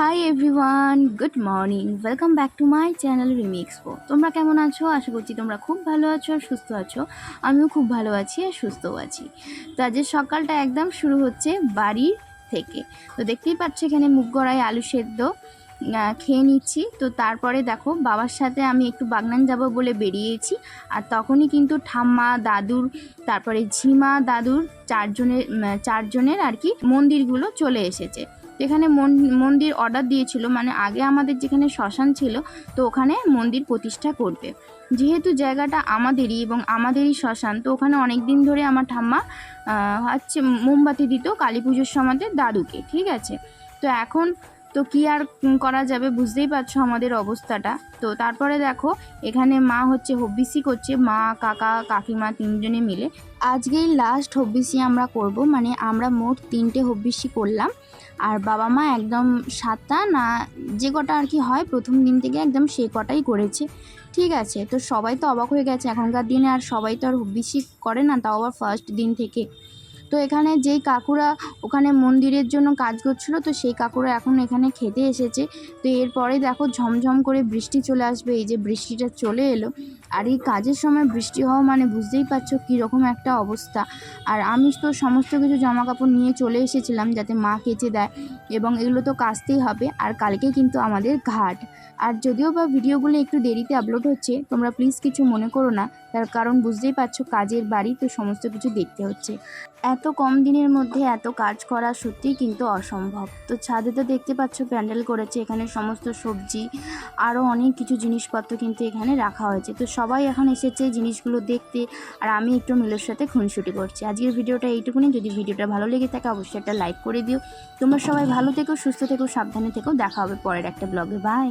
Hi everyone good morning welcome back to my channel রিমিক্সপো তোমরা কেমন আছো? আশা করছি তোমরা খুব ভালো আছো আর সুস্থ আছো। আমিও খুব ভালো আছি আর সুস্থও আছি। তো আজের সকালটা একদম শুরু হচ্ছে বাড়ির থেকে। তো দেখতেই পাচ্ছ এখানে মুগ গড়াই আলু সেদ্ধ খেয়ে নিচ্ছি। তো তারপরে দেখো, বাবার সাথে আমি একটু বাগনান যাব বলে বেরিয়েছি। আর তখনই কিন্তু ঠাম্মা, দাদুর, তারপরে ঝিমা, দাদুর চারজনের চারজনের আর কি মন্দিরগুলো চলে এসেছে। যেখানে মন- মন্দির অর্ডার দিয়েছিল মানে আগে আমাদের যেখানে শ্মশান ছিল, তো ওখানে মন্দির প্রতিষ্ঠা করবে। যেহেতু জায়গাটা আমাদেরই এবং আমাদেরই শ্মশান, তো ওখানে অনেক দিন ধরে আমার ঠাম্মা হচ্ছে মোমবাতি দিত কালী পুজোর সময়তে দাদুকে, ঠিক আছে? তো এখন তো কি আর করা যাবে বুঝতেই পারছ আমাদের অবস্থাটা? তো তারপরে দেখো, এখানে মা হচ্ছে হব্বিসি করছে, মা, কাকা, কাকিমা তিনজনে মিলে। আজকেই লাস্ট হব্বিসি আমরা করব মানে আমরা মোট তিনটে হব্বিসি করলাম। আর বাবা মা একদম সাতটা না যে কটা আর কি হয়, প্রথম দিন থেকে একদম সে কটাই করেছে। ঠিক আছে, তো সবাই তো অবাক হয়ে গেছে এখনকার দিনে, আর সবাই তো আর বেশি করে না, তাও আবার ফার্স্ট দিন থেকে। তো এখানে যেই কাকুরা ওখানে মন্দিরের জন্য কাজ করছিল, তো সেই কাকুরা এখন এখানে খেতে এসেছে। তো এরপরে দেখো ঝমঝম করে বৃষ্টি চলে আসবে, এই যে বৃষ্টিটা চলে এলো। আর এই কাজের সময় বৃষ্টি হওয়া মানে বুঝতেই পারছ কীরকম একটা অবস্থা। আর আমি তো সমস্ত কিছু জামা কাপড় নিয়ে চলে এসেছিলাম যাতে মা কেচে দেয় এবং এগুলো তো কাচতেই হবে, আর কালকে কিন্তু আমাদের ঘাট। আর যদিও বা ভিডিওগুলো একটু দেরিতে আপলোড হচ্ছে, তোমরা প্লিজ কিছু মনে করো না, তার কারণ বুঝতেই পারছ কাজের বাড়ি তো সমস্ত কিছু দেখতে হচ্ছে। এত কম দিনের মধ্যে এত কাজ করা সত্যিই কিন্তু অসম্ভব। তো ছাদে তো দেখতে পাচ্ছ প্যান্ডেল করেছে, এখানে সমস্ত সবজি আরও অনেক কিছু জিনিসপত্র কিন্তু এখানে রাখা হয়েছে। তো সবাই এখন এসেছে জিনিসগুলো দেখতে, আর আমি একটু মিলের সাথে খুনসুটি করছি। আজকের ভিডিওটা এইটুকুনি। যদি ভিডিওটা ভালো লেগে থাকে, অবশ্যই একটা লাইক করে দিও। তোমরা সবাই ভালো থেকো, সুস্থ থেকো, সাবধানে থেকো। দেখা হবে পরের একটা ব্লগে। বাই!